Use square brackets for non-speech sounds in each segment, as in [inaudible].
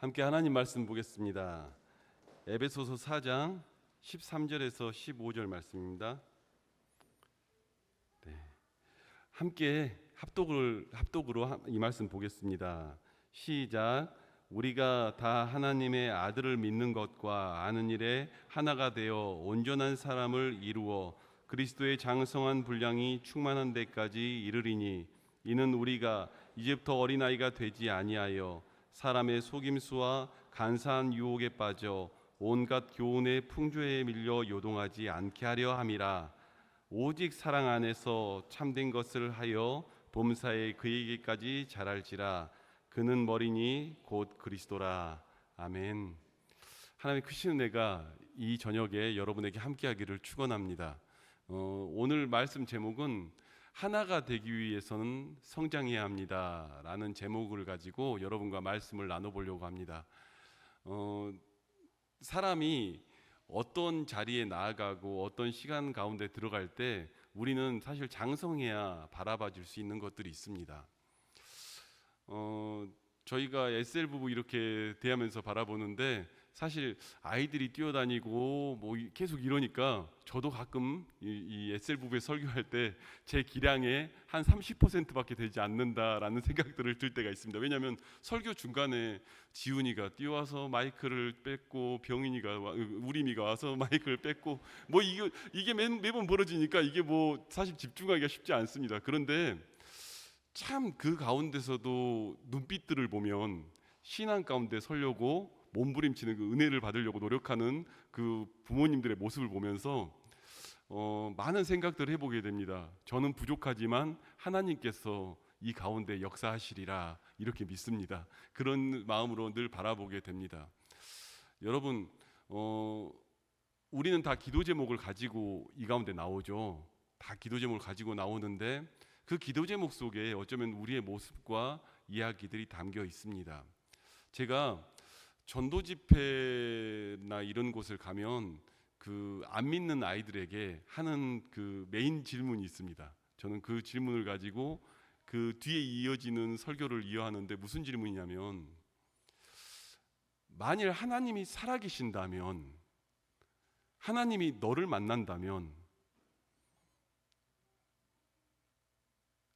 함께 하나님 말씀 보겠습니다. 에베소서 4장 13절에서 15절 말씀입니다. 네. 함께 합독을 합독으로 하- 이 말씀 보겠습니다. 시작. 우리가 다 하나님의 아들을 믿는 것과 아는 일에 하나가 되어 온전한 사람을 이루어 그리스도의 장성한 분량이 충만한 데까지 이르리니 이는 우리가 이제부터 어린아이가 되지 아니하여 사람의 속임수와 간사한 유혹에 빠져 온갖 교훈의 풍조에 밀려 요동하지 않게 하려 함이라. 오직 사랑 안에서 참된 것을 하여 범사에 그에게까지 자랄지라. 그는 머리니 곧 그리스도라. 아멘. 하나님의 크신 은혜가 이 저녁에 여러분에게 함께하기를 축원합니다. 어, 오늘 말씀 제목은 하나가 되기 위해서는 성장해야 합니다 라는 제목을 가지고 여러분과 말씀을 나눠보려고 합니다. 어, 사람이 어떤 자리에 나아가고 어떤 시간 가운데 들어갈 때 우리는 사실 장성해야 바라봐 줄 수 있는 것들이 있습니다. 어, 저희가 SL 부부 이렇게 대하면서 바라보는데 사실 아이들이 뛰어다니고 뭐 이- 계속 이러니까 저도 가끔 이, 이 SL 부부에 설교할 때 제 기량의 한 30%밖에 되지 않는다라는 생각들을 들 때가 있습니다. 왜냐하면 설교 중간에 지훈이가 뛰어와서 마이크를 뺏고 병인이가 와- 우리미가 와서 [laughs] 마이크를 뺏고 뭐 이게 이게 매, 매번 벌어지니까 이게 뭐 사실 집중하기가 쉽지 않습니다. 그런데 참 그 가운데서도 눈빛들을 보면 신앙 가운데 서려고 몸부림치는 그 은혜를 받으려고 노력하는 그 부모님들의 모습을 보면서 어, 많은 생각들을 해보게 됩니다. 저는 부족하지만 하나님께서 이 가운데 역사하시리라 이렇게 믿습니다. 그런 마음으로 늘 바라보게 됩니다. 여러분, 어, 우리는 다 기도 제목을 가지고 이 가운데 나오죠. 다 기도 제목을 가지고 나오는데 그 기도 제목 속에 어쩌면 우리의 모습과 이야기들이 담겨 있습니다. 제가 전도 집회나 이런 곳을 가면 그 안 믿는 아이들에게 하는 그 메인 질문이 있습니다. 저는 그 질문을 가지고 그 뒤에 이어지는 설교를 이어하는데 무슨 질문이냐면 만일 하나님이 살아계신다면 하나님이 너를 만난다면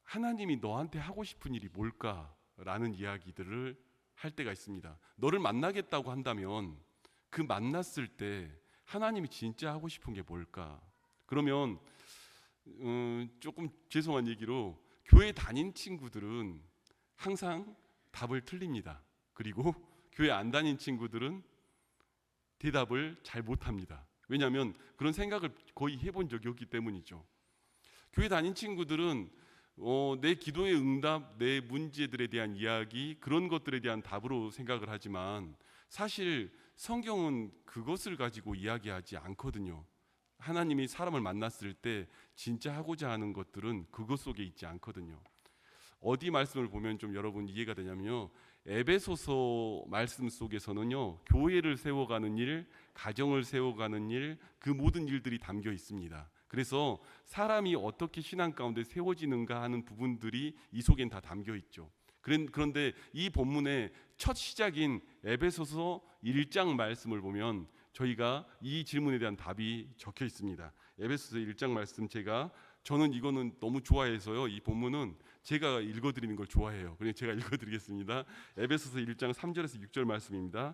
하나님이 너한테 하고 싶은 일이 뭘까라는 이야기들을 할 때가 있습니다. 너를 만나겠다고 한다면 그 만났을 때 하나님이 진짜 하고 싶은 게 뭘까? 그러면 음, 조금 죄송한 얘기로 교회 다닌 친구들은 항상 답을 틀립니다. 그리고 교회 안 다닌 친구들은 대답을 잘 못합니다. 왜냐하면 그런 생각을 거의 해본 적이 없기 때문이죠. 교회 다닌 친구들은 어, 내 기도의 응답, 내 문제들에 대한 이야기 그런 것들에 대한 답으로 생각을 하지만 사실 성경은 그것을 가지고 이야기하지 않거든요. 하나님이 사람을 만났을 때 진짜 하고자 하는 것들은 그것 속에 있지 않거든요. 어디 말씀을 보면 좀 여러분 이해가 되냐면요. 에베소서 말씀 속에서는요. 교회를 세워가는 일, 가정을 세워가는 일, 그 모든 일들이 담겨 있습니다. 그래서 사람이 어떻게 신앙 가운데 세워지는가 하는 부분들이 이 속엔 다 담겨 있죠. 그런- 그런데 이 본문의 첫 시작인 에베소서 1장 말씀을 보면 저희가 이 질문에 대한 답이 적혀 있습니다. 에베소서 1장 말씀 제가 저는 이거는 너무 좋아해서요. 이 본문은 제가 읽어드리는 걸 좋아해요. 그래서 제가 [laughs] 읽어드리겠습니다. 에베소서 1장 3절에서 6절 말씀입니다.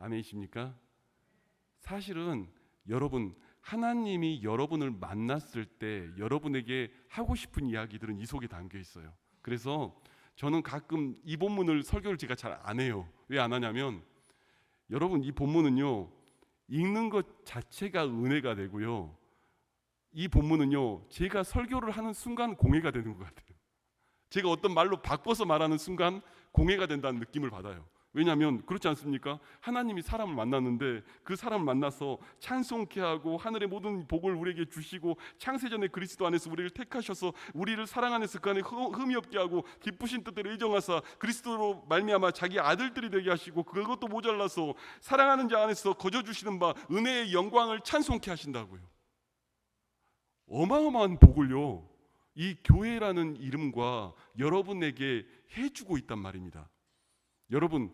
아멘이십니까? 사실은 여러분 하나님이 여러분을 만났을 때 여러분에게 하고 싶은 이야기들은 이 속에 담겨 있어요. 그래서 저는 가끔 이 본문을 설교를 제가 잘 안 해요. 왜 안 하냐면 여러분 이 본문은요 읽는 것 자체가 은혜가 되고요. 이 본문은요 제가 설교를 하는 순간 공회가 되는 것 같아요. 제가 어떤 말로 바꿔서 말하는 순간 공회가 된다는 느낌을 받아요. 왜냐하면 그렇지 않습니까? 하나님이 사람을 만났는데 그 사람을 만나서 찬송케 하고 하늘의 모든 복을 우리에게 주시고 창세전에 그리스도 안에서 우리를 택하셔서 우리를 사랑 안에서 그 안에 흠- 흠이 없게 하고 기쁘신 뜻대로 의정하사 그리스도로 말미암아 자기 아들들이 되게 하시고 그것도 모자라서 사랑하는 자 안에서 거저 주시는 바 은혜의 영광을 찬송케 하신다고요. 어마어마한 복을요. 이 교회라는 이름과 여러분에게 해주고 있단 말입니다. 여러분,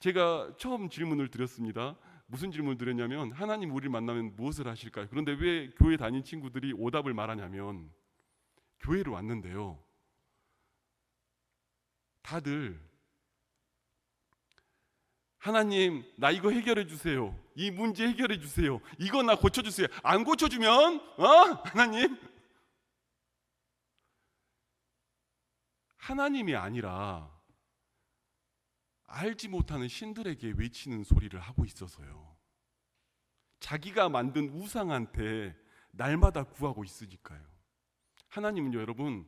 제가 처음 질문을 드렸습니다. 무슨 질문을 드렸냐면 하나님 우리를 만나면 무엇을 하실까요? 그런데 왜 교회 다닌 친구들이 오답을 말하냐면 교회를 왔는데요. 다들 하나님 나 이거 해결해 주세요. 이 문제 해결해 주세요. 이거 나 고쳐 주세요. 안 고쳐 주면 어? 하나님 하나님이 아니라 알지 못하는 신들에게 외치는 소리를 하고 있어서요. 자기가 만든 우상한테 날마다 구하고 있으니까요. 하나님은요, 여러분,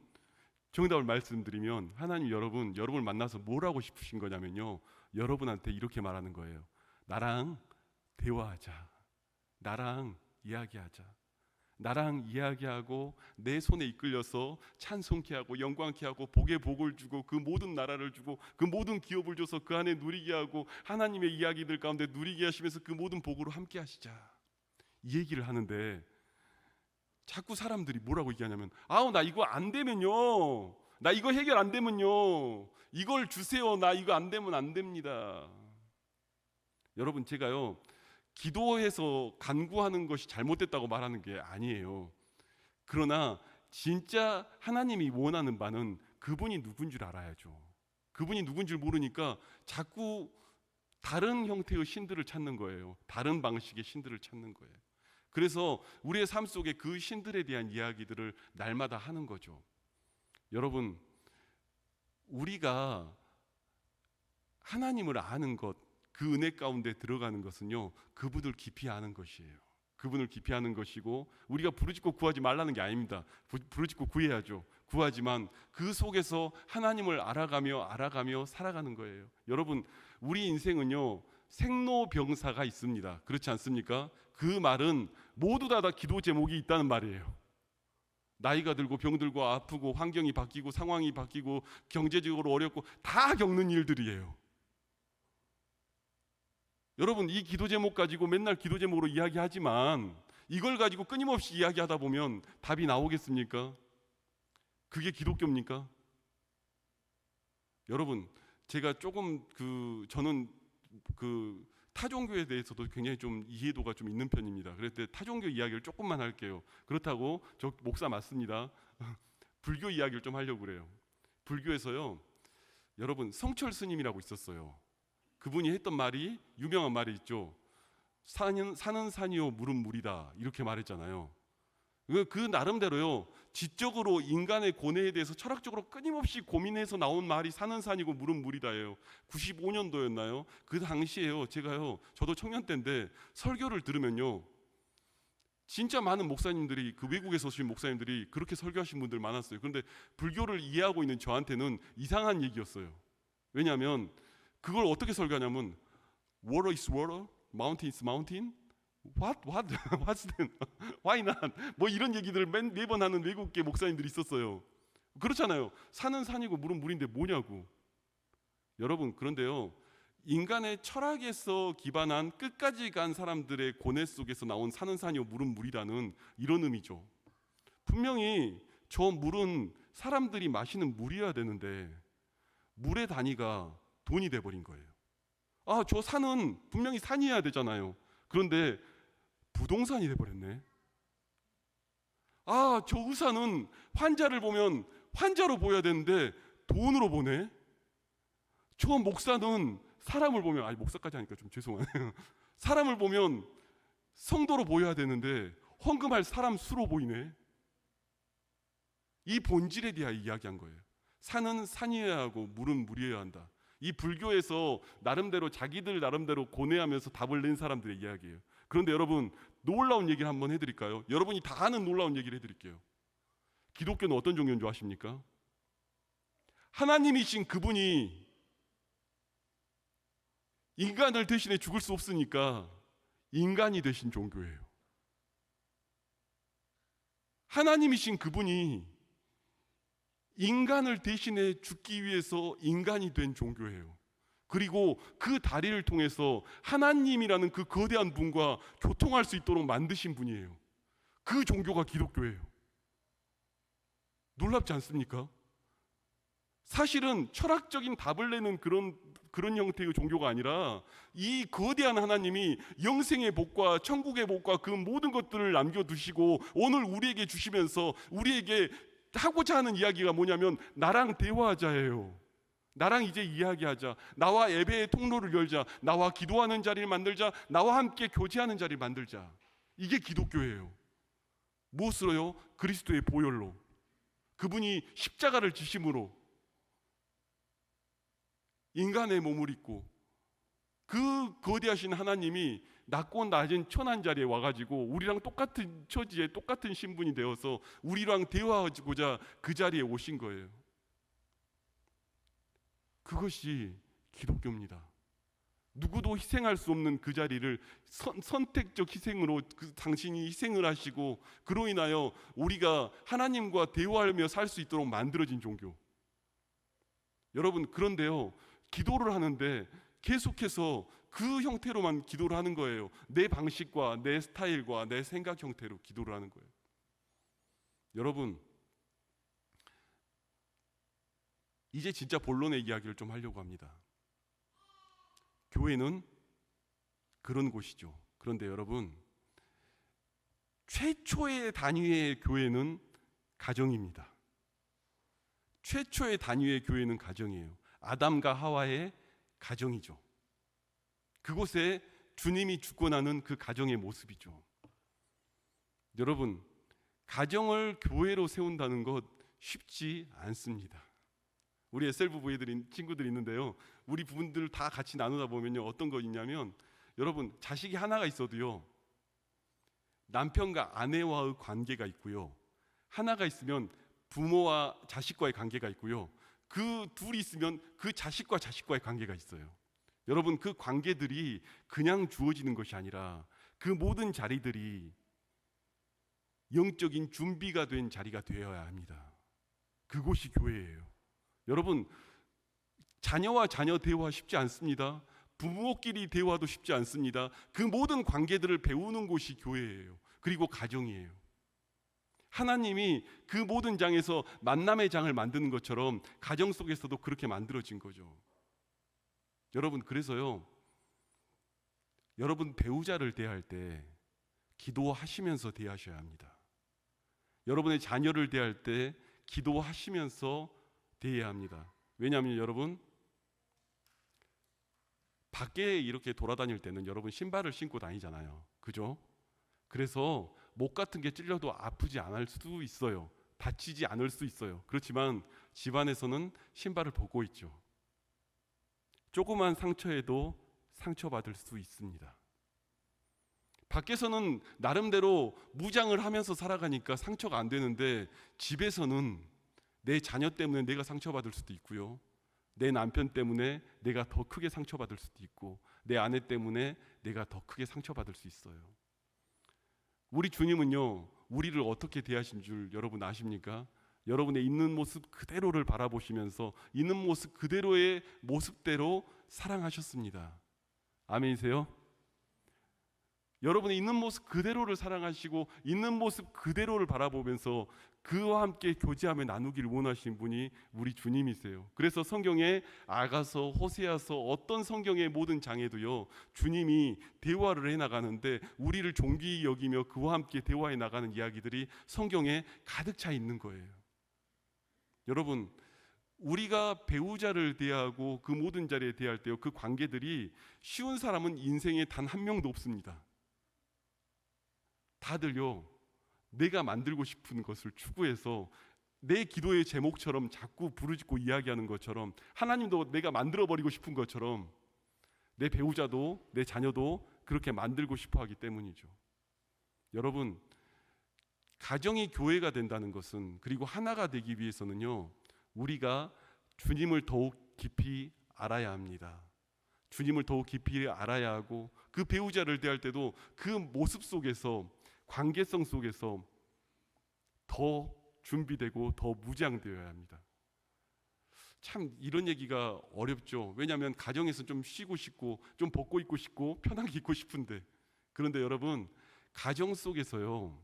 정답을 말씀드리면 하나님 여러분, 여러분을 만나서 뭘 하고 싶으신 거냐면요. 여러분한테 이렇게 말하는 거예요. 나랑 대화하자. 나랑 이야기하자. 나랑 이야기하고 내 손에 이끌려서 찬송케 하고 영광케 하고 복에 복을 주고 그 모든 나라를 주고 그 모든 기업을 줘서 그 안에 누리게 하고 하나님의 이야기들 가운데 누리게 하시면서 그 모든 복으로 함께 하시자. 이 얘기를 하는데 자꾸 사람들이 뭐라고 얘기하냐면 아우 나 이거 안 되면요. 나 이거 해결 안 되면요. 이걸 주세요. 나 이거 안 되면 안 됩니다. 여러분 제가요. 기도해서 간구하는 것이 잘못됐다고 말하는 게 아니에요. 그러나 진짜 하나님이 원하는 바는 그분이 누군 줄 알아야죠. 그분이 누군 줄 모르니까 자꾸 다른 형태의 신들을 찾는 거예요. 다른 방식의 신들을 찾는 거예요. 그래서 우리의 삶 속에 그 신들에 대한 이야기들을 날마다 하는 거죠. 여러분, 우리가 하나님을 아는 것, 그 은혜 가운데 들어가는 것은요 그분을 깊이 아는 것이에요. 그분을 깊이 아는 것이고 우리가 부르짖고 구하지 말라는 게 아닙니다. 부, 부르짖고 구해야죠. 구하지만 그 속에서 하나님을 알아가며 알아가며 살아가는 거예요. 여러분 우리 인생은요 생로병사가 있습니다. 그렇지 않습니까? 그 말은 모두 다, 다 기도 제목이 있다는 말이에요. 나이가 들고 병들고 아프고 환경이 바뀌고 상황이 바뀌고 경제적으로 어렵고 다 겪는 일들이에요. 여러분 이 기도 제목 가지고 맨날 기도 제목으로 이야기하지만 이걸 가지고 끊임없이 이야기하다 보면 답이 나오겠습니까? 그게 기독교입니까? 여러분 제가 조금 그 저는 그 타종교에 대해서도 굉장히 좀 이해도가 좀 있는 편입니다. 그럴 때 타종교 이야기를 조금만 할게요. 그렇다고 저 목사 맞습니다. [laughs] 불교 이야기를 좀 하려고 그래요. 불교에서요. 여러분 성철 스님이라고 있었어요. 그분이 했던 말이 유명한 말이 있죠. 사는, 사는 산이요 물은 물이다 이렇게 말했잖아요. 그, 그 나름대로요 지적으로 인간의 고뇌에 대해서 철학적으로 끊임없이 고민해서 나온 말이 사는 산이고 물은 물이다예요. 95년도였나요? 그 당시에요 제가요 저도 청년 때인데 설교를 들으면요 진짜 많은 목사님들이 그 외국에서 오신 목사님들이 그렇게 설교하신 분들 많았어요. 그런데 불교를 이해하고 있는 저한테는 이상한 얘기였어요. 왜냐하면 그걸 어떻게 설교하냐면 water is water, mountain is mountain. What what [laughs] what's then? Why not? 뭐 이런 얘기들을 매, 매번 하는 외국계 목사님들이 있었어요. 그렇잖아요. 산은 산이고 물은 물인데 뭐냐고. 여러분 그런데요. 인간의 철학에서 기반한 끝까지 간 사람들의 고뇌 속에서 나온 산은 산이요 물은 물이라는 이런 의미죠. 분명히 저 물은 사람들이 마시는 물이어야 되는데 물의 단위가 돈이 돼 버린 거예요. 아, 저 산은 분명히 산이어야 되잖아요. 그런데 부동산이 돼 버렸네. 아, 저 의사는 환자를 보면 환자로 보여야 되는데 돈으로 보네. 저 목사는 사람을 보면 아니 목사까지 하니까 좀 죄송하네요. [laughs] 사람을 보면 성도로 보여야 되는데 헌금할 사람 수로 보이네. 이 본질에 대해 이야기한 거예요. 산은 산이어야 하고 물은 물이어야 한다. 이 불교에서 나름대로 자기들 나름대로 고뇌하면서 답을 낸 사람들의 이야기예요. 그런데 여러분 놀라운 얘기를 한번 해드릴까요? 여러분이 다 아는 놀라운 얘기를 해드릴게요. 기독교는 어떤 종교인 줄 아십니까? 하나님이신 그분이 인간을 대신해 죽을 수 없으니까 인간이 되신 종교예요. 하나님이신 그분이 인간을 대신해 죽기 위해서 인간이 된 종교예요. 그리고 그 다리를 통해서 하나님이라는 그 거대한 분과 교통할 수 있도록 만드신 분이에요. 그 종교가 기독교예요. 놀랍지 않습니까? 사실은 철학적인 답을 내는 그런 그런 형태의 종교가 아니라 이 거대한 하나님이 영생의 복과 천국의 복과 그 모든 것들을 남겨 두시고 오늘 우리에게 주시면서 우리에게 하고자 하는 이야기가 뭐냐면 나랑 대화하자예요. 나랑 이제 이야기하자. 나와 예배의 통로를 열자. 나와 기도하는 자리를 만들자. 나와 함께 교제하는 자리를 만들자. 이게 기독교예요. 무엇으로요? 그리스도의 보혈로. 그분이 십자가를 지심으로 인간의 몸을 입고 그 거대하신 하나님이 낮고 낮은 천한 자리에 와가지고 우리랑 똑같은 처지에 똑같은 신분이 되어서 우리랑 대화하고자 그 자리에 오신 거예요. 그것이 기독교입니다. 누구도 희생할 수 없는 그 자리를 선, 선택적 희생으로 그 당신이 희생을 하시고 그로 인하여 우리가 하나님과 대화하며 살 수 있도록 만들어진 종교. 여러분 그런데요 기도를 하는데 계속해서 그 형태로만 기도를 하는 거예요. 내 방식과 내 스타일과 내 생각 형태로 기도를 하는 거예요. 여러분 이제 진짜 본론의 이야기를 좀 하려고 합니다. 교회는 그런 곳이죠. 그런데 여러분, 최초의 단위의 교회는 가정입니다. 최초의 단위의 교회는 가정이에요. 아담과 하와의 가정이죠. 그곳에 주님이 죽고 나는 그 가정의 모습이죠. 여러분, 가정을 교회로 세운다는 것 쉽지 않습니다. 우리 SL부 부부들이 친구들이 있는데요. 우리 부분들 다 같이 나누다 보면요. 어떤 거 있냐면 여러분 자식이 하나가 있어도요. 남편과 아내와의 관계가 있고요. 하나가 있으면 부모와 자식과의 관계가 있고요. 그 둘이 있으면 그 자식과 자식과의 관계가 있어요. 여러분 그 관계들이 그냥 주어지는 것이 아니라 그 모든 자리들이 영적인 준비가 된 자리가 되어야 합니다. 그곳이 교회예요. 여러분 자녀와 자녀 대화 쉽지 않습니다. 부모끼리 대화도 쉽지 않습니다. 그 모든 관계들을 배우는 곳이 교회예요. 그리고 가정이에요. 하나님이 그 모든 장에서 만남의 장을 만드는 것처럼 가정 속에서도 그렇게 만들어진 거죠. 여러분 그래서요. 여러분 배우자를 대할 때 기도하시면서 대하셔야 합니다. 여러분의 자녀를 대할 때 기도하시면서 대해야 합니다. 왜냐하면 여러분 밖에 이렇게 돌아다닐 때는 여러분 신발을 신고 다니잖아요. 그죠? 그래서 목 같은 게 찔려도 아프지 않을 수도 있어요. 다치지 않을 수 있어요. 그렇지만 집안에서는 신발을 벗고 있죠. 조그만 상처에도 상처받을 수 있습니다. 밖에서는 나름대로 무장을 하면서 살아가니까 상처가 안 되는데 집에서는 내 자녀 때문에 내가 상처받을 수도 있고요. 내 남편 때문에 내가 더 크게 상처받을 수도 있고 내 아내 때문에 내가 더 크게 상처받을 수 있어요. 우리 주님은요. 우리를 어떻게 대하신 줄 여러분 아십니까? 여러분의 있는 모습 그대로를 바라보시면서 있는 모습 그대로의 모습대로 사랑하셨습니다. 아멘이세요? 여러분의 있는 모습 그대로를 사랑하시고 있는 모습 그대로를 바라보면서 그와 함께 교제하며 나누기를 원하신 분이 우리 주님이세요. 그래서 성경에 아가서, 호세아서 어떤 성경의 모든 장에도요. 주님이 대화를 해 나가는데 우리를 존귀 여기며 그와 함께 대화해 나가는 이야기들이 성경에 가득 차 있는 거예요. 여러분 우리가 배우자를 대하고 그 모든 자리에 대할 때요. 그 관계들이 쉬운 사람은 인생에 단 한 명도 없습니다. 다들요. 내가 만들고 싶은 것을 추구해서 내 기도의 제목처럼 자꾸 부르짖고 이야기하는 것처럼 하나님도 내가 만들어 버리고 싶은 것처럼 내 배우자도 내 자녀도 그렇게 만들고 싶어 하기 때문이죠. 여러분 가정이 교회가 된다는 것은 그리고 하나가 되기 위해서는요. 우리가 주님을 더욱 깊이 알아야 합니다. 주님을 더욱 깊이 알아야 하고 그 배우자를 대할 때도 그 모습 속에서 관계성 속에서 더 준비되고 더 무장되어야 합니다. 참 이런 얘기가 어렵죠. 왜냐하면 가정에서 좀 쉬고 싶고 좀 벗고 있고 싶고 편하게 있고 싶은데 그런데 여러분 가정 속에서요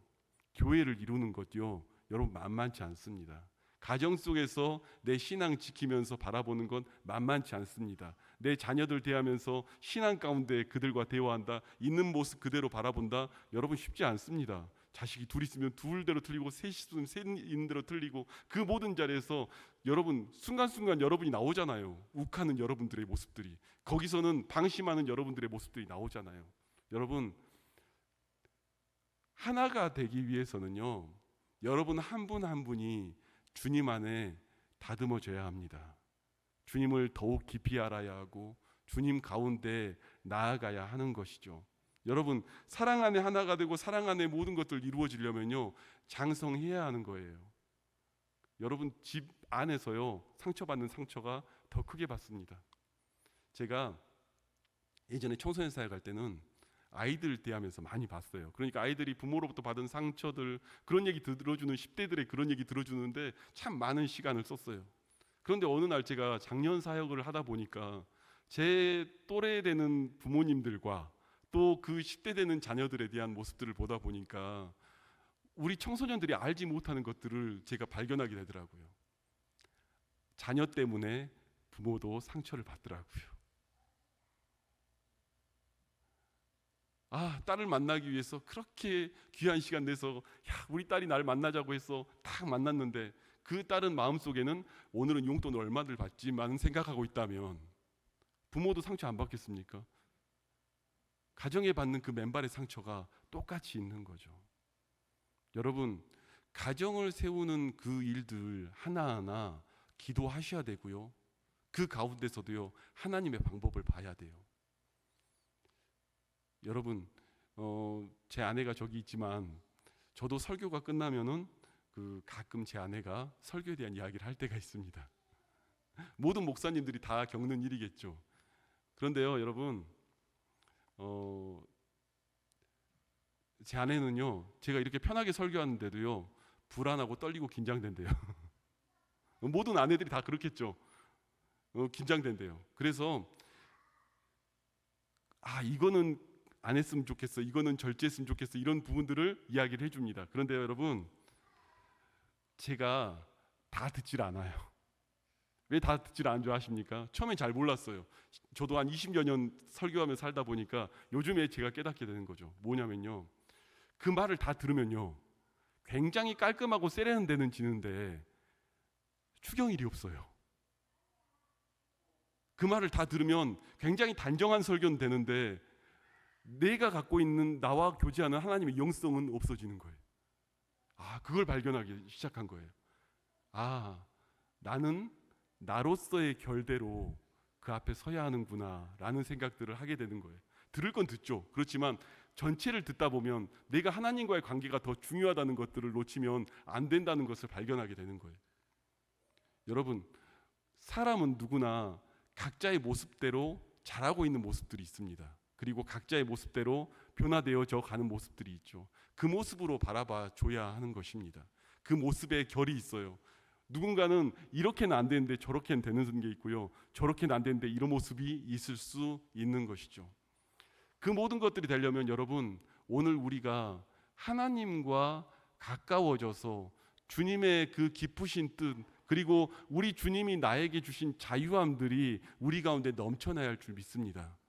교회를 이루는 것요 여러분 만만치 않습니다. 가정 속에서 내 신앙 지키면서 바라보는 건 만만치 않습니다. 내 자녀들 대하면서 신앙 가운데 그들과 대화한다, 있는 모습 그대로 바라본다, 여러분 쉽지 않습니다. 자식이 둘 있으면 둘대로 틀리고 셋 있으면 셋 있는 대로 틀리고 그 모든 자리에서 여러분 순간순간 여러분이 나오잖아요. 욱하는 여러분들의 모습들이 거기서는 방심하는 여러분들의 모습들이 나오잖아요. 여러분 하나가 되기 위해서는요. 여러분 한 분한 분이 주님 안에 다듬어져야 합니다. 주님을 더욱 깊이 알아야 하고 주님 가운데 나아가야 하는 것이죠. 여러분 사랑 안에 하나가 되고 사랑 안에 모든 것들 이루어지려면요 장성해야 하는 거예요. 여러분 집 안에서요 상처받는 상처가 더 크게 받습니다. 제가 예전에 청소년 사회 갈 때는 아이들 대하면서 많이 봤어요. 그러니까 아이들이 부모로부터 받은 상처들 그런 얘기 들어주는 10대들의 그런 얘기 들어주는데 참 많은 시간을 썼어요. 그런데 어느 날 제가 작년 사역을 하다 보니까 제 또래 되는 부모님들과 또 그 10대 되는 자녀들에 대한 모습들을 보다 보니까 우리 청소년들이 알지 못하는 것들을 제가 발견하게 되더라고요. 자녀 때문에 부모도 상처를 받더라고요. 아, 딸을 만나기 위해서 그렇게 귀한 시간 내서 야, 우리 딸이 날 만나자고 해서 딱 만났는데 그 딸은 마음속에는 오늘은 용돈 얼마를 받지만 생각하고 있다면 부모도 상처 안 받겠습니까? 가정에 받는 그 맨발의 상처가 똑같이 있는 거죠. 여러분, 가정을 세우는 그 일들 하나하나 기도하셔야 되고요. 그 가운데서도요, 하나님의 방법을 봐야 돼요. 여러분, 어, 제 아내가 저기 있지만 저도 설교가 끝나면은 그 가끔 제 아내가 설교에 대한 이야기를 할 때가 있습니다. 모든 목사님들이 다 겪는 일이겠죠. 그런데요, 여러분, 어, 제 아내는요, 제가 이렇게 편하게 설교하는데도요, 불안하고 떨리고 긴장된대요. [laughs] 모든 아내들이 다 그렇겠죠. 어, 긴장된대요. 그래서 아 이거는 안 했으면 좋겠어. 이거는 절제했으면 좋겠어. 이런 부분들을 이야기를 해줍니다. 그런데 여러분, 제가 다 듣질 않아요. 왜 다 듣질 않은 줄 아십니까? 처음엔 잘 몰랐어요. 저도 한 20여 년 설교하며 살다 보니까 요즘에 제가 깨닫게 되는 거죠. 뭐냐면요. 그 말을 다 들으면요. 굉장히 깔끔하고 세련되는 지는데 추경일이 없어요. 그 말을 다 들으면 굉장히 단정한 설교는 되는데 내가 갖고 있는 나와 교제하는 하나님의 영성은 없어지는 거예요. 아, 그걸 발견하기 시작한 거예요. 아, 나는 나로서의 결대로 그 앞에 서야 하는구나라는 생각들을 하게 되는 거예요. 들을 건 듣죠. 그렇지만 전체를 듣다 보면 내가 하나님과의 관계가 더 중요하다는 것들을 놓치면 안 된다는 것을 발견하게 되는 거예요. 여러분, 사람은 누구나 각자의 모습대로 자라고 있는 모습들이 있습니다. 그리고 각자의 모습대로 변화되어져 가는 모습들이 있죠. 그 모습으로 바라봐 줘야 하는 것입니다. 그 모습에 결이 있어요. 누군가는 이렇게는 안 되는데 저렇게는 되는 게 있고요. 저렇게는 안 되는데 이런 모습이 있을 수 있는 것이죠. 그 모든 것들이 되려면 여러분 오늘 우리가 하나님과 가까워져서 주님의 그 기쁘신 뜻 그리고 우리 주님이 나에게 주신 자유함들이 우리 가운데 넘쳐나야 할 줄 믿습니다.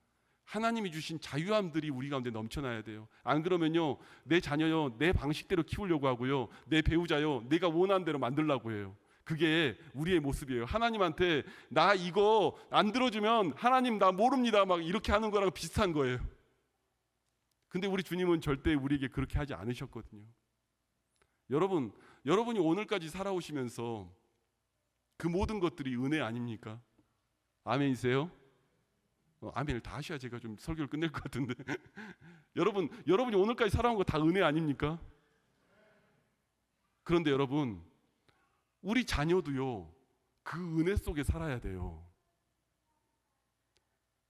하나님이 주신 자유함들이 우리 가운데 넘쳐나야 돼요. 안 그러면요, 내 자녀요, 내 방식대로 키우려고 하고요, 내 배우자요, 내가 원하는 대로 만들려고 해요. 그게 우리의 모습이에요. 하나님한테 나 이거 안 들어주면 하나님 나 모릅니다. 막 이렇게 하는 거랑 비슷한 거예요. 근데 우리 주님은 절대 우리에게 그렇게 하지 않으셨거든요. 여러분, 여러분이 오늘까지 살아오시면서 그 모든 것들이 은혜 아닙니까? 아멘이세요? 어, 아멘을 다 하셔야 제가 좀 설교를 끝낼 것 같은데. [laughs] 여러분, 여러분이 오늘까지 살아온 거 다 은혜 아닙니까? 그런데 여러분, 우리 자녀도요, 그 은혜 속에 살아야 돼요.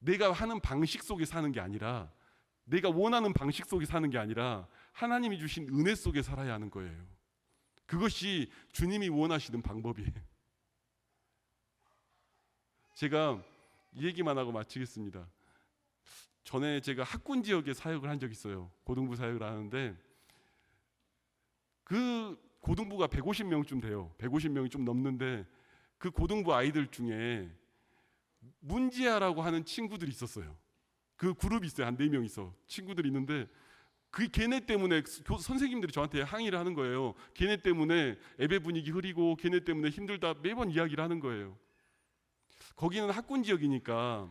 내가 하는 방식 속에 사는 게 아니라 내가 원하는 방식 속에 사는 게 아니라 하나님이 주신 은혜 속에 살아야 하는 거예요. 그것이 주님이 원하시는 방법이에요. 제가 이 얘기만 하고 마치겠습니다. 전에 제가 학군 지역에 사역을 한 적 있어요. 고등부 사역을 하는데 그 고등부가 150명쯤 돼요. 150명이 좀 넘는데 그 고등부 아이들 중에 문지아라고 하는 친구들이 있었어요. 그 그룹이 있어요. 한 네 명 있어. 친구들이 있는데 그 걔네 때문에 교- 선생님들이 저한테 항의를 하는 거예요. 걔네 때문에 예배 분위기 흐리고 걔네 때문에 힘들다 매번 이야기를 하는 거예요. 거기는 학군 지역이니까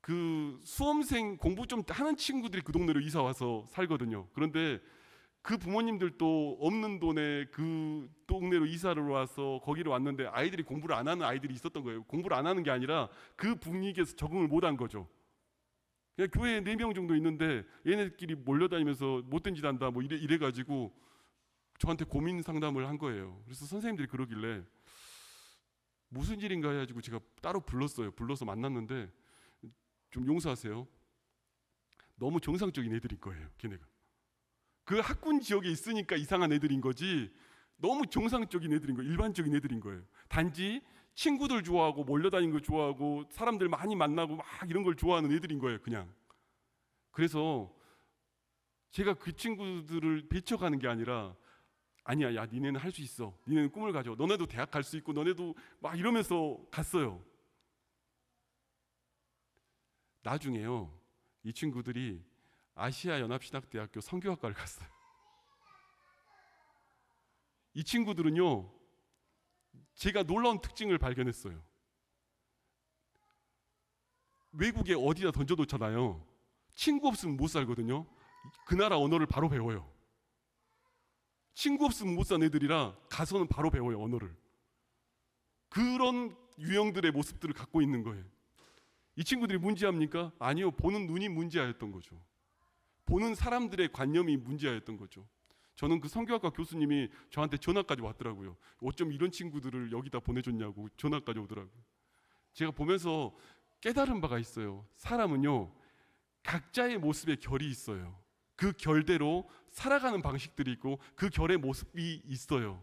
그 수험생 공부 좀 하는 친구들이 그 동네로 이사 와서 살거든요. 그런데 그 부모님들도 없는 돈에 그 동네로 이사를 와서 거기로 왔는데 아이들이 공부를 안 하는 아이들이 있었던 거예요. 공부를 안 하는 게 아니라 그 분위기에서 적응을 못 한 거죠. 그냥 교회에 네 명 정도 있는데 얘네들끼리 몰려다니면서 못된 짓 한다 뭐 이래 이래 가지고 저한테 고민 상담을 한 거예요. 그래서 선생님들이 그러길래 무슨 일인가 해가지고 제가 따로 불렀어요. 불러서 만났는데 좀 용서하세요. 너무 정상적인 애들인 거예요. 걔네가. 그 학군 지역에 있으니까 이상한 애들인 거지 너무 정상적인 애들인 거예요. 일반적인 애들인 거예요. 단지 친구들 좋아하고 몰려다니는 거 좋아하고 사람들 많이 만나고 막 이런 걸 좋아하는 애들인 거예요. 그냥. 그래서 제가 그 친구들을 배척하는 게 아니라 아니야, 야, 니네는 할 수 있어. 니네는 꿈을 가져. 너네도 대학 갈 수 있고, 너네도 막 이러면서 갔어요. 나중에요, 이 친구들이 아시아 연합신학대학교 성교학과를 갔어요. 이 친구들은요, 제가 놀라운 특징을 발견했어요. 외국에 어디다 던져놓잖아요. 친구 없으면 못 살거든요. 그 나라 언어를 바로 배워요. 친구 없으면 못 사는 애들이라 가서는 바로 배워요 언어를. 그런 유형들의 모습들을 갖고 있는 거예요. 이 친구들이 문제합니까? 아니요. 보는 눈이 문제였던 거죠. 보는 사람들의 관념이 문제였던 거죠. 저는 그 성교학과 교수님이 저한테 전화까지 왔더라고요. 어쩜 이런 친구들을 여기다 보내줬냐고 전화까지 오더라고요. 제가 보면서 깨달은 바가 있어요. 사람은요, 각자의 모습에 결이 있어요. 그 결대로 살아가는 방식들이 있고 그 결의 모습이 있어요.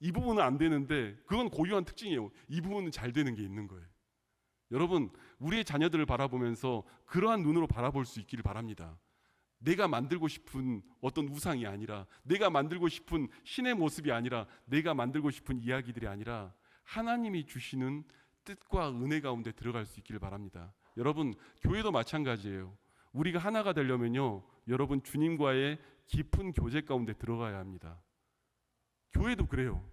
이 부분은 안 되는데 그건 고유한 특징이에요. 이 부분은 잘 되는 게 있는 거예요. 여러분, 우리의 자녀들을 바라보면서 그러한 눈으로 바라볼 수 있기를 바랍니다. 내가 만들고 싶은 어떤 우상이 아니라 내가 만들고 싶은 신의 모습이 아니라 내가 만들고 싶은 이야기들이 아니라 하나님이 주시는 뜻과 은혜 가운데 들어갈 수 있기를 바랍니다. 여러분, 교회도 마찬가지예요. 우리가 하나가 되려면요, 여러분 주님과의 깊은 교제 가운데 들어가야 합니다. 교회도 그래요.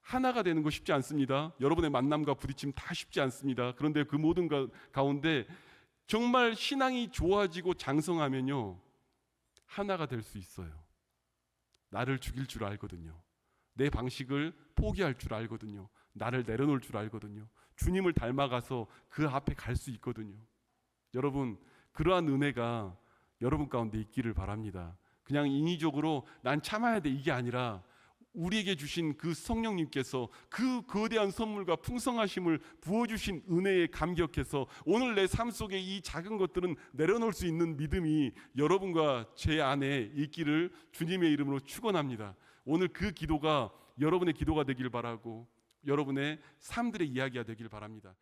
하나가 되는 거 쉽지 않습니다. 여러분의 만남과 부딪힘 다 쉽지 않습니다. 그런데 그 모든 가, 가운데 정말 신앙이 좋아지고 장성하면요, 하나가 될 수 있어요. 나를 죽일 줄 알거든요. 내 방식을 포기할 줄 알거든요. 나를 내려놓을 줄 알거든요. 주님을 닮아가서 그 앞에 갈 수 있거든요. 여러분, 그러한 은혜가 여러분 가운데 있기를 바랍니다. 그냥 인위적으로 난 참아야 돼 이게 아니라 우리에게 주신 그 성령님께서 그 거대한 선물과 풍성하심을 부어주신 은혜에 감격해서 오늘 내 삶 속에 이 작은 것들은 내려놓을 수 있는 믿음이 여러분과 제 안에 있기를 주님의 이름으로 축원합니다. 오늘 그 기도가 여러분의 기도가 되길 바라고 여러분의 삶들의 이야기가 되길 바랍니다.